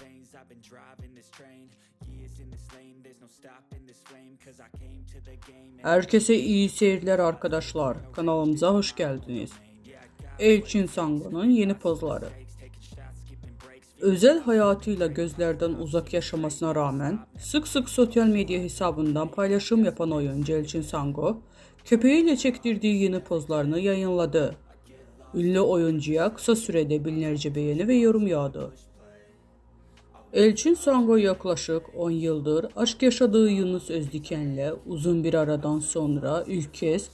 veins. I've been driving this train. Years in this lane, there's no stopping this flame. Cause I came to the game Herkese iyi seyirler arkadaşlar. Kanalımıza hoş geldiniz. Elçin Sango'nun yeni pozları. Özel hayatıyla gözlerden uzak yaşamasına rağmen sık sık sosyal medya hesabından paylaşım yapan oyuncu Elçin Sango, köpeğiyle çektirdiği yeni pozlarını yayınladı. Ünlü oyuncuya kısa sürede binlerce beğeni ve yorum yağdı. Elçin Sango yaklaşık 10 yıldır aşk yaşadığı Yunus Özdiken'le uzun bir aradan sonra ilk kez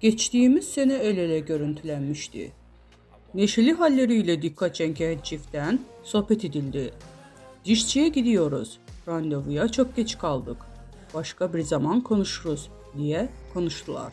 geçtiğimiz sene el ele görüntülenmişti. Neşeli halleriyle dikkat çeken çiftten sohbet edildi. Dişçiye gidiyoruz. Randevuya çok geç kaldık. Başka bir zaman konuşuruz diye konuştular.